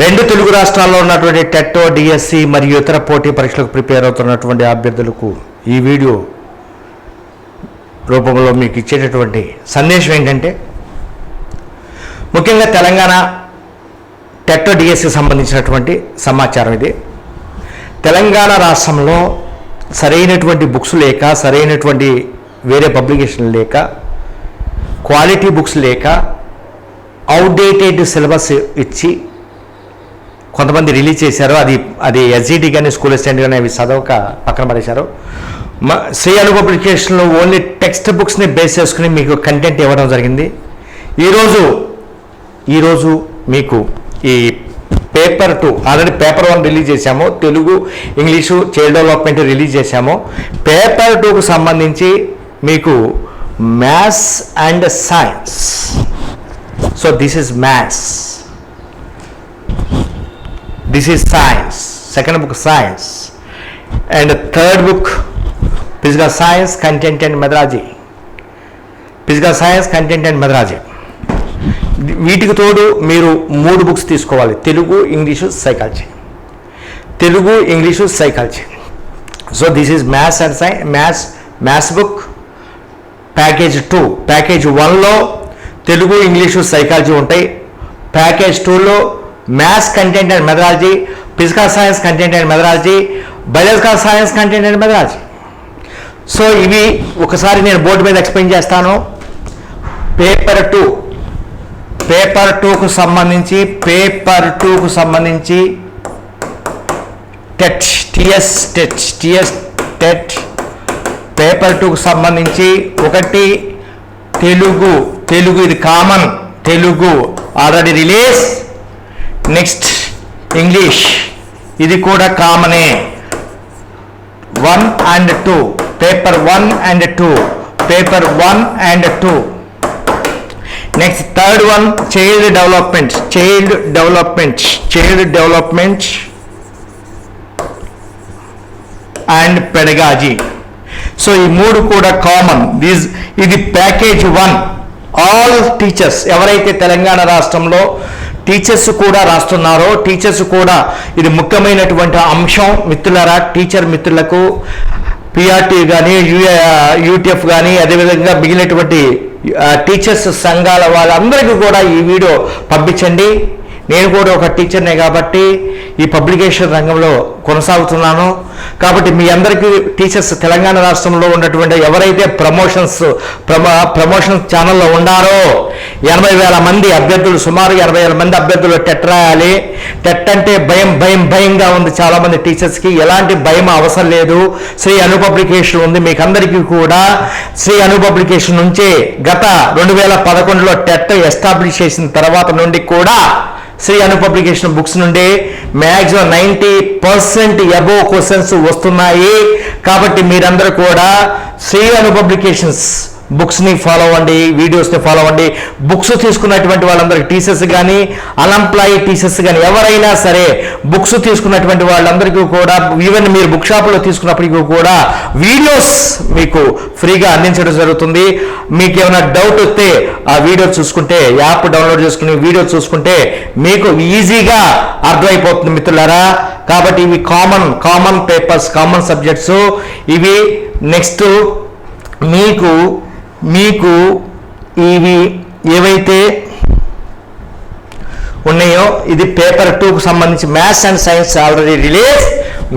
రెండు తెలుగు రాష్ట్రాల్లో ఉన్నటువంటి టెట్టో డిఎస్సి మరియు ఇతర పోటీ పరీక్షలకు ప్రిపేర్ అవుతున్నటువంటి అభ్యర్థులకు ఈ వీడియో రూపంలో మీకు ఇచ్చేటటువంటి సందేశం ఏంటంటే ముఖ్యంగా తెలంగాణ టెట్టో డిఎస్సికి సంబంధించినటువంటి సమాచారం ఇది. తెలంగాణ రాష్ట్రంలో సరైనటువంటి బుక్స్ లేక సరైనటువంటి వేరే పబ్లికేషన్ లేక క్వాలిటీ బుక్స్ లేక అవుట్డేటెడ్ సిలబస్ ఇచ్చి కొంతమంది రిలీజ్ చేశారు. అది అది ఎస్జిటి కానీ స్కూల్ అసిస్టెంట్ కానీ అవి చదవక పక్కన పడేశారు. శ్రీ అను పబ్లికేషన్లో ఓన్లీ టెక్స్ట్ బుక్స్ని బేస్ చేసుకుని మీకు కంటెంట్ ఇవ్వడం జరిగింది. ఈరోజు ఈరోజు మీకు ఈ paper two already paper one release చేశాము. Telugu English child development release చేశాము. పేపర్ టూకు సంబంధించి మీకు maths and science. So this is maths. This is science second book science and third book physical science content and methodology physical science content and methodology వీటికి తోడు మీరు మూడు books తీసుకోవాలి. Telugu English psychology Telugu English psychology so this is maths and sci maths maths book package two package వన్లో Telugu English psychology ఉంటాయి. Package టూలో maths content and methodology physical science content and methodology biological science content and methodology so ఇవి ఒకసారి నేను board మీద explain చేస్తాను. Paper two paper టూకు సంబంధించి పేపర్ టూకు సంబంధించి TET TS TET TS TET paper టూకు సంబంధించి ఒకటి తెలుగు తెలుగు ఇది common Telugu already release next English ఇది కూడా కామనే. One and two paper one and two paper one and two next third one child development child development child development and pedagogy so ఈ మూడు కూడా common these ఇది package one all teachers ఎవరైతే తెలంగాణ రాష్ట్రంలో teachers కూడా రాస్తున్నారో. టీచర్స్ కూడా ఇది ముఖ్యమైనటువంటి అంశం. మిత్రులరా టీచర్ మిత్రులకు పిఆర్టీ కానీ యూటీఎఫ్ కానీ అదేవిధంగా మిగిలినటువంటి టీచర్స్ సంఘాల వాళ్ళందరికీ కూడా ఈ వీడియో పంపించండి. నేను కూడా ఒక టీచర్నే కాబట్టి ఈ పబ్లికేషన్ రంగంలో కొనసాగుతున్నాను. కాబట్టి మీ అందరికీ టీచర్స్ తెలంగాణ రాష్ట్రంలో ఉన్నటువంటి ఎవరైతే ప్రమోషన్స్ ప్రమో ప్రమోషన్స్ ఛానల్లో ఉన్నారో ఎనభై వేల మంది అభ్యర్థులు సుమారు ఎనభై వేల మంది అభ్యర్థులు టెట్ రాయాలి టెట్ అంటే భయం భయం భయంగా ఉంది చాలామంది టీచర్స్కి. ఎలాంటి భయం అవసరం లేదు. శ్రీ అను పబ్లికేషన్ ఉంది మీకు అందరికీ కూడా. శ్రీ అను పబ్లికేషన్ నుంచే గత రెండు వేల పదకొండులో టెట్ ఎస్టాబ్లిష్ చేసిన తర్వాత నుండి కూడా శ్రీ అను పబ్లికేషన్ బుక్స్ నుండి maximum ninety percent above questions వస్తున్నాయి. కాబట్టి మీరందరూ కూడా శ్రీ అను పబ్లికేషన్స్ బుక్స్ని ఫాలో అవ్వండి వీడియోస్ని ఫాలో అవ్వండి. బుక్స్ తీసుకున్నటువంటి వాళ్ళందరికీ టీచర్స్ కానీ అన్ఎంప్లాయీ టీచర్స్ కానీ ఎవరైనా సరే బుక్స్ తీసుకున్నటువంటి వాళ్ళందరికీ కూడా ఈవెన్ మీరు బుక్ షాప్లో తీసుకున్నప్పటికీ కూడా వీడియోస్ మీకు ఫ్రీగా అందించడం జరుగుతుంది. మీకు ఏమైనా డౌట్ వస్తే ఆ వీడియో చూసుకుంటే యాప్ డౌన్లోడ్ చేసుకుని వీడియో చూసుకుంటే మీకు ఈజీగా అర్థమైపోతుంది మిత్రులారా. కాబట్టి ఇవి common common papers common subjects ఇవి నెక్స్ట్ మీకు మీకు ఇవి ఏవైతే ఉన్నాయో ఇది పేపర్ టూకు సంబంధించి maths and science already release.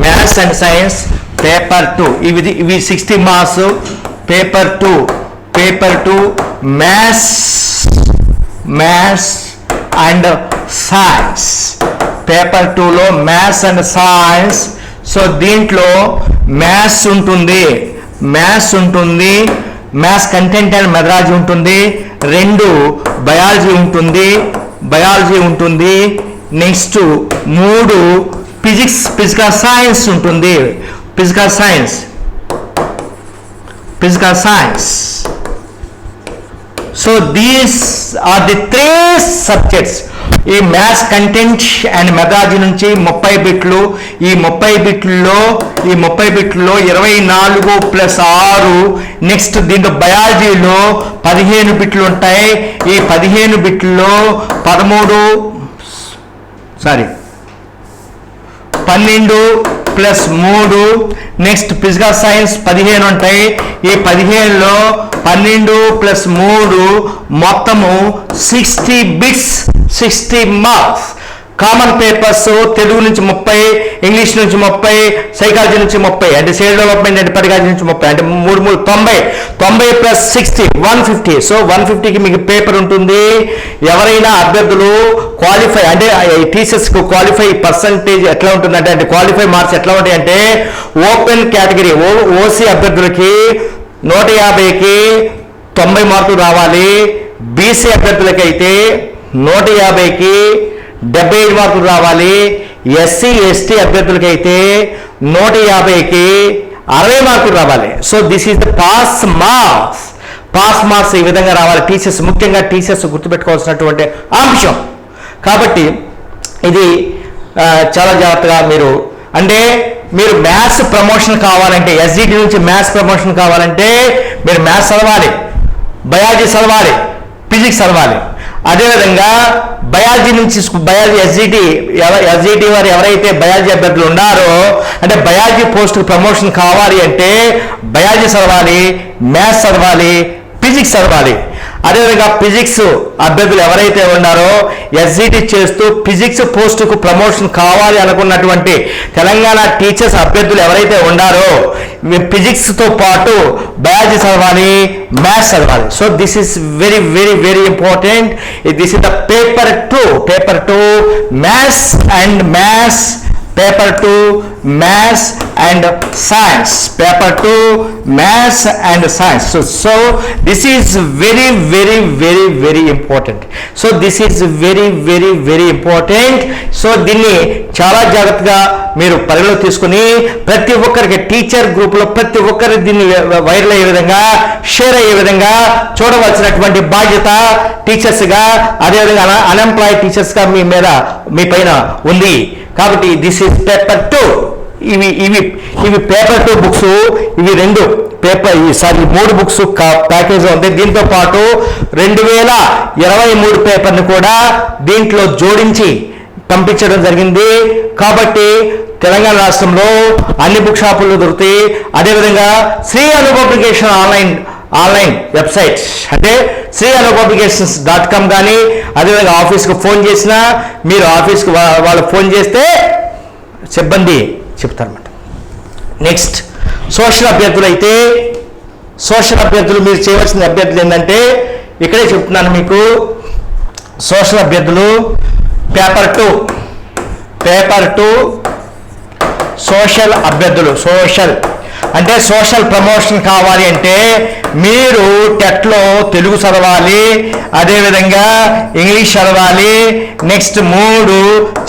Maths and science paper two. ఇవి ఇవి sixty marks paper two. Paper two maths maths and science. Paper టూలో మ్యాథ్స్ అండ్ సైన్స్. సో దీంట్లో మ్యాథ్స్ ఉంటుంది. మ్యాథ్స్ ఉంటుంది. మ్యాథ్స్ కంటెంట్ అండ్ మెథడాలజీ ఉంటుంది రెండు biology ఉంటుంది biology ఉంటుంది నెక్స్ట్ మూడు ఫిజిక్స్ ఫిజికల్ సైన్స్ ఉంటుంది physical science physical science so these are the three subjects ఈ మ్యాథ్స్ కంటెంట్ అండ్ మెథాలజీ నుంచి ముప్పై బిట్లు ఈ ముప్పై బిట్లలో ఈ ముప్పై బిట్లలో ఇరవై నాలుగు ప్లస్ ఆరు. నెక్స్ట్ దీంట్లో బయాలజీలో పదిహేను బిట్లు ఉంటాయి. ఈ పదిహేను బిట్లలో పదమూడు సారీ పన్నెండు ప్లస్ మూడు. నెక్స్ట్ ఫిజికల్ సైన్స్ పదిహేను ఉంటాయి ఈ పదిహేనులో పన్నెండు ప్లస్ మూడు మొత్తము sixty bits sixty marks common papers Telugu నుంచి ముప్పై ఇంగ్లీష్ నుంచి ముప్పై సైకాలజీ నుంచి ముప్పై. అంటే సేల్ డెవలప్మెంట్ అండ్ పెడగాలజీ నుంచి ముప్పై. అంటే మూడు మూడు తొంభై. తొంభై plus sixty one fifty so one ఫిఫ్టీకి మీకు పేపర్ ఉంటుంది. ఎవరైనా అభ్యర్థులు క్వాలిఫై అంటే టీచర్స్కి క్వాలిఫై పర్సంటేజ్ ఎట్లా ఉంటుందంటే అంటే క్వాలిఫై మార్క్స్ ఎట్లా ఉంటాయి అంటే ఓపెన్ కేటగిరీ ఓ ఓసీ అభ్యర్థులకి నూట యాభైకి తొంభై మార్కులు రావాలి. బీసీ అభ్యర్థులకైతే నూట యాభైకి డెబ్బై ఐదు మార్కులు రావాలి. ఎస్సీ ఎస్టీ అభ్యర్థులకైతే నూట యాభైకి అరవై మార్కులు రావాలి. So this is the pass marks pass marks ఈ విధంగా రావాలి. టీచర్స్ ముఖ్యంగా టీచర్స్ గుర్తుపెట్టుకోవాల్సినటువంటి అంశం. కాబట్టి ఇది చాలా జాగ్రత్తగా మీరు అంటే మీరు మ్యాథ్స్ ప్రమోషన్ కావాలంటే ఎస్జిటి నుంచి మ్యాథ్స్ ప్రమోషన్ కావాలంటే మీరు మ్యాథ్స్ చదవాలి. బయాలజీ చదవాలి. ఫిజిక్స్ చదవాలి. అదేవిధంగా బయాలజీ నుంచి బయాలజీ ఎస్జిటి ఎస్జిటి వారు ఎవరైతే బయాలజీ అభ్యర్థులు ఉన్నారో అంటే బయాలజీ పోస్టుకు ప్రమోషన్ కావాలి అంటే బయాలజీ చదవాలి మ్యాథ్స్ చదవాలి ఫిజిక్స్ చదవాలి. అదేవిధంగా ఫిజిక్స్ అభ్యర్థులు ఎవరైతే ఉన్నారో ఎస్జిటి చేస్తూ ఫిజిక్స్ పోస్టుకు ప్రమోషన్ కావాలి అనుకున్నటువంటి తెలంగాణ టీచర్స్ అభ్యర్థులు ఎవరైతే ఉన్నారో ఫిజిక్స్తో పాటు బయాలజీ చదవాలి మ్యాథ్స్ చదవాలి. So this is very very very important this is the paper two paper two maths and maths paper two maths and science paper two maths and science so so this is very very very very important so this is very very very important so దీన్ని చాలా జాగ్రత్తగా మీరు పరిగణలో తీసుకుని ప్రతి ఒక్కరికి teacher గ్రూప్లో ప్రతి ఒక్కరి దీన్ని వైరల్ అయ్యే విధంగా షేర్ అయ్యే విధంగా చూడవలసినటువంటి బాధ్యత టీచర్స్గా అదేవిధంగా అన్ఎంప్లాయిడ్ టీచర్స్గా మీ మీద మీ పైన ఉంది. కాబట్టి దిస్ ఈస్ పేపర్ టూ ఇవి ఇవి ఇవి పేపర్ టూ బుక్స్ ఇవి రెండు పేపర్ ఈ సారీ మూడు బుక్స్ ప్యాకేజ్ ఉంది. దీంతో పాటు రెండు వేల ఇరవై మూడు పేపర్ని కూడా దీంట్లో జోడించి పంపించడం జరిగింది. కాబట్టి తెలంగాణ రాష్ట్రంలో అన్ని బుక్ షాపుల్లో దొరుకుతాయి. అదేవిధంగా Shri Anu publication online online website అంటే Shri Anu publications dot com కానీ అదేవిధంగా ఆఫీస్కి ఫోన్ చేసినా మీరు ఆఫీస్కి వాళ్ళు ఫోన్ చేస్తే సిబ్బంది చెప్తారన్నమాట. నెక్స్ట్ సోషల్ అభ్యర్థులు అయితే సోషల్ అభ్యర్థులు మీరు చేయవలసిన అభ్యర్థులు ఏంటంటే ఇక్కడే చెప్తున్నాను మీకు సోషల్ అభ్యర్థులు paper two paper two social అభ్యర్థులు సోషల్ అంటే సోషల్ ప్రమోషన్ కావాలి అంటే మీరు టెట్లో తెలుగు చదవాలి అదేవిధంగా ఇంగ్లీష్ చదవాలి నెక్స్ట్ మూడు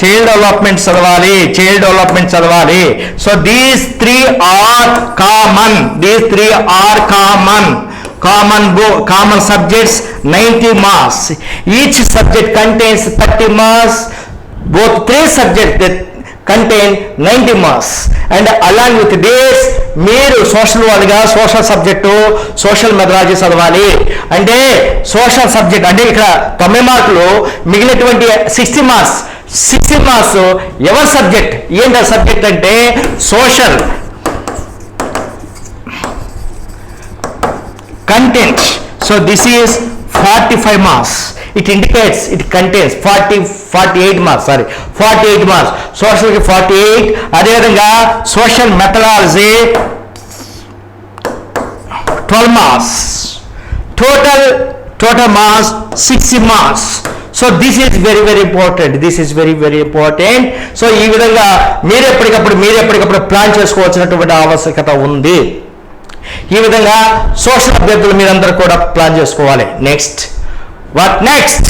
చైల్డ్ డెవలప్మెంట్ చదవాలి చైల్డ్ డెవలప్మెంట్ చదవాలి. So these three are common these three are common common go common subjects 90 marks. Each subject contains 30 marks. Both three subjects that contain 90 marks. And along with this మీరు social వాళ్ళుగా social subject social methodology చదవాలి. అంటే social subject అంటే ఇక్కడ తొంభై మార్కులు మిగిలినటువంటి sixty marks sixty marks ఎవరి సబ్జెక్ట్ ఏంటి సబ్జెక్ట్ అంటే social content so this is 45 marks. It indicates it contains 40 48 marks sorry 48 marks. Social కి 48 అదేవిధంగా social methodology 12 marks. Total total marks 60 marks. So this is very very important this is very very important so ఈ విధంగా మీరు ఎప్పటికప్పుడు మీరు ఎప్పటికప్పుడు plan చేసుకోవాల్సినటువంటి ఆవశ్యకత ఉంది. ఈ విధంగా సోషల్ అభ్యర్థులు మీరందరూ కూడా ప్లాన్ చేసుకోవాలి. నెక్స్ట్ వాట్ నెక్స్ట్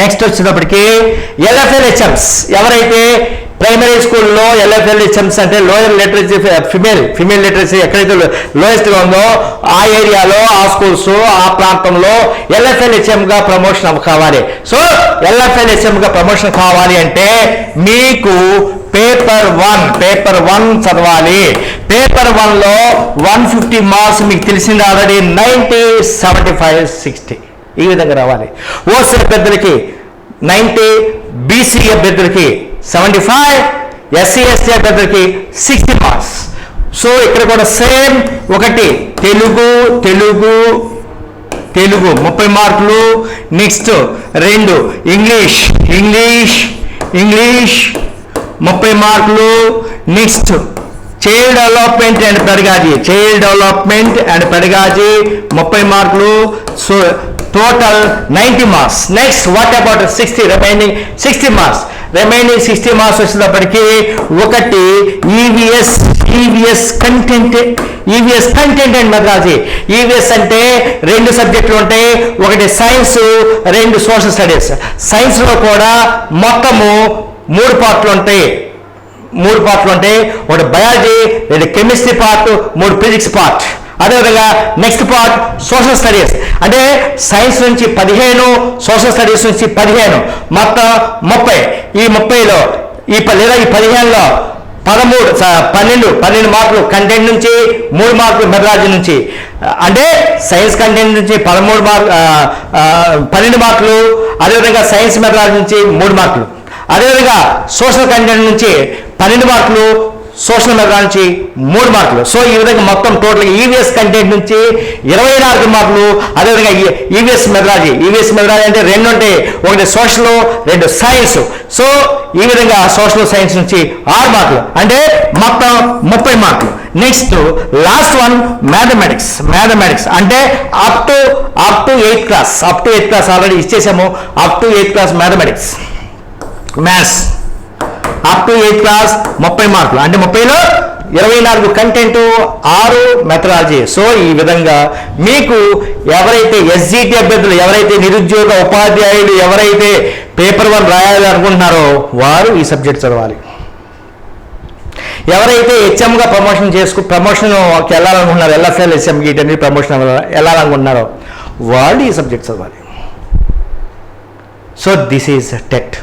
నెక్స్ట్ వచ్చేటప్పటికి ఎల్ఎఫ్ఎల్హెచ్ఎంస్ ఎవరైతే ప్రైమరీ స్కూల్లో ఎల్ఎఫ్ఎల్ హెచ్ఎంస్ అంటే lower literacy female female literacy ఎక్కడైతే లోయెస్ట్గా ఉందో ఆ ఏరియాలో ఆ స్కూల్స్ ఆ ప్రాంతంలో ఎల్ఎఫ్ఎల్ హెచ్ఎంగా ప్రమోషన్ కావాలి. సో ఎల్ఎఫ్ఎల్ హెచ్ఎంగా ప్రమోషన్ కావాలి అంటే మీకు పేపర్ వన్ పేపర్ వన్ చదవాలి. పేపర్ వన్లో వన్ ఫిఫ్టీ మార్క్స్ మీకు తెలిసింది already ninety seventy five sixty. ఈ విధంగా రావాలి. ఓసీ అభ్యర్థులకి నైంటీ బీసీ అభ్యర్థులకి సెవెంటీ ఫైవ్ ఎస్సీ ఎస్టీ అభ్యర్థులకి సిక్స్టీ మార్క్స్. సో ఇక్కడ కూడా సేమ్ ఒకటి తెలుగు తెలుగు తెలుగు ముప్పై మార్కులు. నెక్స్ట్ రెండు ఇంగ్లీష్ ఇంగ్లీష్ ఇంగ్లీష్ ముప్పై మార్కులు next. Child development and pedagogy child development and pedagogy ముప్పై మార్కులు so total ninety marks next what about sixty remaining sixty marks remaining sixty marks వచ్చినప్పటికీ ఒకటి EVS EVS content EVS content and methodology EVS అంటే రెండు సబ్జెక్టులు ఉంటాయి. ఒకటి science రెండు సోషల్ స్టడీస్ సైన్స్లో కూడా మొత్తము మూడు పార్ట్లు ఉంటాయి. మూడు పార్ట్లు ఉంటాయి. ఒకటి బయాలజీ రెండు కెమిస్ట్రీ పార్ట్ మూడు ఫిజిక్స్ పార్ట్. అదేవిధంగా నెక్స్ట్ పార్ట్ సోషల్ స్టడీస్. అంటే సైన్స్ నుంచి పదిహేను సోషల్ స్టడీస్ నుంచి పదిహేను. మొత్తం ముప్పై. ఈ ముప్పైలో ఈ లేదా ఈ పదిహేనులో పదమూడు పన్నెండు పన్నెండు మార్కులు కంటెంట్ నుంచి మూడు మార్కులు మెథడాలజీ నుంచి. అంటే సైన్స్ కంటెంట్ నుంచి పదమూడు మార్కు పన్నెండు మార్కులు అదేవిధంగా సైన్స్ మెథడాలజీ నుంచి మూడు మార్కులు. అదేవిధంగా సోషల్ కంటెంట్ నుంచి పన్నెండు మార్కులు సోషల్ మీడియా నుంచి మూడు మార్కులు. సో ఈ విధంగా మొత్తం టోటల్ ఈవీఎస్ కంటెంట్ నుంచి ఇరవై నాలుగు మార్కులు అదేవిధంగా ఈవీఎస్ మెథడాలజీ ఈవీఎస్ మెథడాలజీ అంటే రెండు ఉంటాయి ఒకటి సోషల్ రెండు సైన్స్ సో ఈ విధంగా సోషల్ సైన్స్ నుంచి ఆరు మార్కులు. అంటే మొత్తం ముప్పై మార్కులు. Next last one mathematics mathematics అంటే up to up to eighth class up to eighth class already ఇచ్చేసాము. Up to eighth class mathematics maths up to eighth class ముప్పై మార్కులు. అంటే ముప్పైలో ఇరవై నాలుగు కంటెంట్ ఆరు మెథడాలజీ సో ఈ విధంగా మీకు ఎవరైతే ఎస్జిటి అభ్యర్థులు ఎవరైతే నిరుద్యోగ ఉపాధ్యాయులు ఎవరైతే పేపర్ వన్ రాయాలి అనుకుంటున్నారో వారు ఈ సబ్జెక్ట్ చదవాలి. ఎవరైతే హెచ్ఎంగా ప్రమోషన్ చేసుకు ప్రమోషన్ వెళ్ళాలనుకుంటున్నారో ఎల్ఎఫ్ఎల్ హెచ్ఎం వీటన్ని ప్రమోషన్ వెళ్ళాలనుకుంటున్నారో వాళ్ళు ఈ సబ్జెక్ట్ చదవాలి. సో దిస్ ఈజ్ టెట్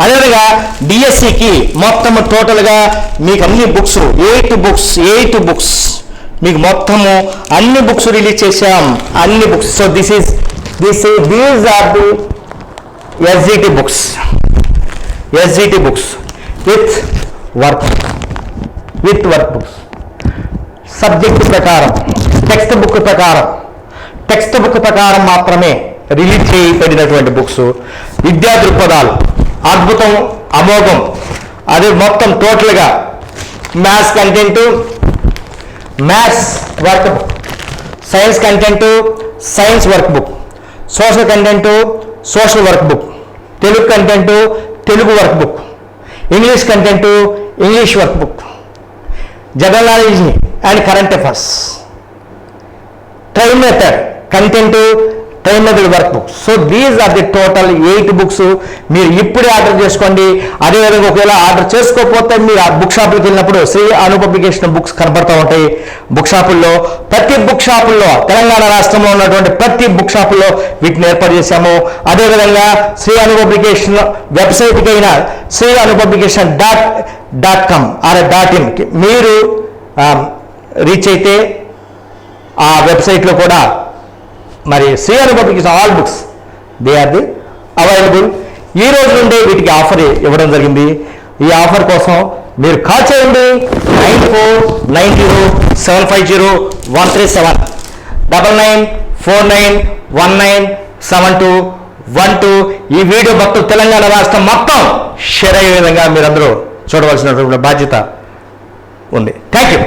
అదేవిధంగా డిఎస్సికి మొత్తం టోటల్గా మీకు అన్ని books eight books eight books మీకు మొత్తము అన్ని బుక్స్ రిలీజ్ చేశాం. అన్ని books so this is this these are the SGT books SGT books with work with work books subject ప్రకారం టెక్స్ట్ బుక్ ప్రకారం టెక్స్ట్ బుక్ ప్రకారం మాత్రమే రిలీజ్ చేయబడినటువంటి బుక్స్ విద్యా దృక్పథాలు అద్భుతం అమోఘం. అది మొత్తం టోటల్గా maths content maths work book science content science work book social content social work book Telugu content Telugu work book English content English work book general knowledge and current affairs train method content train method work. Books so these are the total eight books మీరు ఇప్పుడే order చేసుకోండి. అదేవిధంగా ఒకవేళ order చేసుకోకపోతే మీరు ఆ book షాపులకు వెళ్ళినప్పుడు శ్రీ అను పబ్లికేషన్ బుక్స్ కనబడుతూ ఉంటాయి. బుక్ షాపుల్లో ప్రతి బుక్ షాపుల్లో తెలంగాణ రాష్ట్రంలో ఉన్నటువంటి ప్రతి బుక్ షాపుల్లో వీటిని ఏర్పాటు చేశాము. అదేవిధంగా శ్రీ అను పబ్లికేషన్ వెబ్సైట్కి అయినా Shri Anu publication dot dot com or dot in మీరు రీచ్ అయితే ఆ వెబ్సైట్లో కూడా మరి Srihari publication all books they are the available ఈ రోజు నుండి వీటికి ఆఫర్ ఇవ్వడం జరిగింది. ఈ ఆఫర్ కోసం మీరు కాల్ చేయండి. Nine four nine zero seven five zero one three seven. Double nine four nine one nine seven two one two. ఈ వీడియో మొత్తం తెలంగాణ రాష్ట్రం మొత్తం షేర్ అయ్యే విధంగా మీరందరూ చూడవలసినటువంటి బాధ్యత ఉంది. Thank you